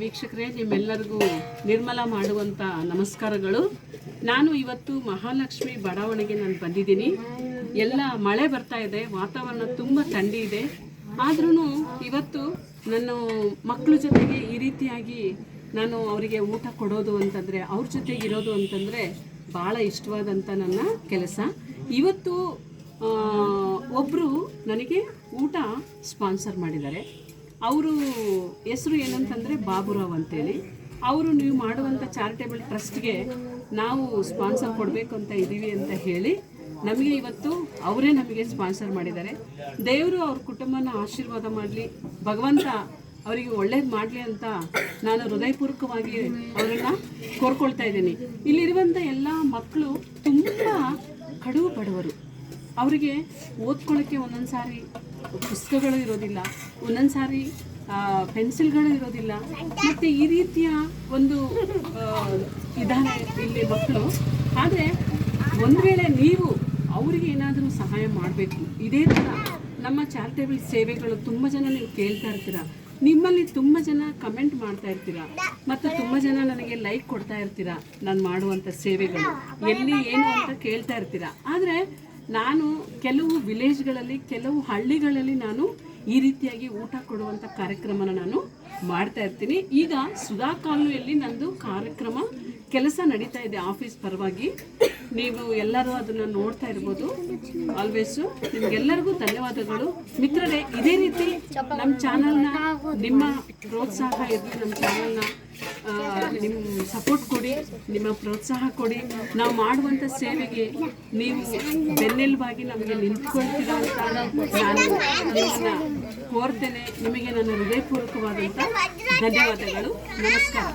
ವೀಕ್ಷಕರೇ, ನಿಮ್ಮೆಲ್ಲರಿಗೂ ನಿರ್ಮಲ ಮಾಡುವಂಥ ನಮಸ್ಕಾರಗಳು. ನಾನು ಇವತ್ತು ಮಹಾಲಕ್ಷ್ಮಿ ಬಡಾವಣೆಗೆ ನಾನು ಬಂದಿದ್ದೀನಿ. ಎಲ್ಲ ಮಳೆ ಬರ್ತಾ ಇದೆ, ವಾತಾವರಣ ತುಂಬ ಥಂಡಿ ಇದೆ. ಆದ್ರೂ ಇವತ್ತು ನಾನು ಮಕ್ಕಳ ಜೊತೆಗೆ ಈ ರೀತಿಯಾಗಿ ನಾನು ಅವರಿಗೆ ಊಟ ಕೊಡೋದು ಅಂತಂದರೆ, ಅವ್ರ ಜೊತೆಗೆ ಇರೋದು ಅಂತಂದರೆ ಭಾಳ ಇಷ್ಟವಾದಂಥ ನನ್ನ ಕೆಲಸ. ಇವತ್ತು ಒಬ್ಬರು ನನಗೆ ಊಟ ಸ್ಪಾನ್ಸರ್ ಮಾಡಿದ್ದಾರೆ. ಅವರು ಹೆಸರು ಏನಂತಂದರೆ ಬಾಬುರಾವ್ ಅಂತೇಳಿ. ಅವರು ನೀವು ಮಾಡುವಂಥ ಚಾರಿಟೇಬಲ್ ಟ್ರಸ್ಟ್ಗೆ ನಾವು ಸ್ಪಾನ್ಸರ್ ಕೊಡಬೇಕು ಅಂತ ಇದ್ದೀವಿ ಅಂತ ಹೇಳಿ ನಮಗೆ ಇವತ್ತು ಅವರೇ ನಮಗೆ ಸ್ಪಾನ್ಸರ್ ಮಾಡಿದ್ದಾರೆ. ದೇವರು ಅವ್ರ ಕುಟುಂಬನ ಆಶೀರ್ವಾದ ಮಾಡಲಿ, ಭಗವಂತ ಅವರಿಗೆ ಒಳ್ಳೇದು ಮಾಡಲಿ ಅಂತ ನಾನು ಹೃದಯಪೂರ್ವಕವಾಗಿ ಅವರನ್ನು ಕೋರ್ಕೊಳ್ತಾ ಇದ್ದೀನಿ. ಇಲ್ಲಿರುವಂಥ ಎಲ್ಲ ಮಕ್ಕಳು ತುಂಬ ಕಡುವು ಬಡವರು. ಅವರಿಗೆ ಓದ್ಕೊಳ್ಳೋಕ್ಕೆ ಒಂದೊಂದು ಸಾರಿ ಪುಸ್ತಕಗಳು ಇರೋದಿಲ್ಲ, ಒಂದೊಂದು ಸಾರಿ ಪೆನ್ಸಿಲ್ಗಳು ಇರೋದಿಲ್ಲ. ಮತ್ತು ಈ ರೀತಿಯ ಒಂದು ಇದಾನೆ ಇಲ್ಲಿ ಮಕ್ಕಳು. ಆದರೆ ಒಂದು ವೇಳೆ ನೀವು ಅವರಿಗೆ ಏನಾದರೂ ಸಹಾಯ ಮಾಡಬೇಕು, ಇದೇ ಥರ ನಮ್ಮ ಚಾರಿಟೇಬಲ್ ಸೇವೆಗಳು ತುಂಬ ಜನ ನೀವು ಕೇಳ್ತಾ ಇರ್ತೀರ. ನಿಮ್ಮಲ್ಲಿ ತುಂಬ ಜನ ಕಮೆಂಟ್ ಮಾಡ್ತಾ ಇರ್ತೀರಾ. ಮತ್ತು ತುಂಬ ಜನ ನನಗೆ ಲೈಕ್ ಕೊಡ್ತಾ ಇರ್ತೀರಾ, ನಾನು ಮಾಡುವಂಥ ಸೇವೆಗಳು. ಎಲ್ಲಿ ಏನು ಅಂತ ಕೇಳ್ತಾ ಇರ್ತೀರಾ. ಆದರೆ ನಾನು ಕೆಲವು ವಿಲೇಜ್ಗಳಲ್ಲಿ, ಕೆಲವು ಹಳ್ಳಿಗಳಲ್ಲಿ ನಾನು ಈ ರೀತಿಯಾಗಿ ಊಟ ಕೊಡುವಂಥ ಕಾರ್ಯಕ್ರಮನ ನಾನು ಮಾಡ್ತಾ ಇರ್ತೀನಿ. ಈಗ ಸುಧಾ ಕಾಲುವೆಯಲ್ಲಿ ನಂದು ಕಾರ್ಯಕ್ರಮ, ಕೆಲಸ ನಡೀತಾ ಇದೆ ಆಫೀಸ್ ಪರವಾಗಿ. ನೀವು ಎಲ್ಲರೂ ಅದನ್ನು ನೋಡ್ತಾ ಇರ್ಬೋದು. ಆಲ್ವೇಸು ನಿಮ್ಗೆಲ್ಲರಿಗೂ ಧನ್ಯವಾದಗಳು. ಮಿತ್ರರೇ, ಇದೇ ರೀತಿ ನಮ್ಮ ಚಾನಲ್ನ ನಿಮ್ಮ ಪ್ರೋತ್ಸಾಹ ಇರಲಿ, ನಮ್ಮ ಚಾನಲ್ನ ನಿಮ್ಮ ಸಪೋರ್ಟ್ ಕೊಡಿ, ನಿಮ್ಮ ಪ್ರೋತ್ಸಾಹ ಕೊಡಿ. ನಾವು ಮಾಡುವಂಥ ಸೇವೆಗೆ ನೀವು ಬೆನ್ನೆಲುಬಾಗಿ ನಮಗೆ ನಿಂತ್ಕೊಳ್ತೀರಾ ಅಂತ ನಾನು ನಿಮ್ಮನ್ನ ಕೋರ್ತೇನೆ. ನಿಮಗೆ ನನ್ನ ಹೃದಯಪೂರ್ವಕವಾದಂಥ ಧನ್ಯವಾದಗಳು. ನಮಸ್ಕಾರ.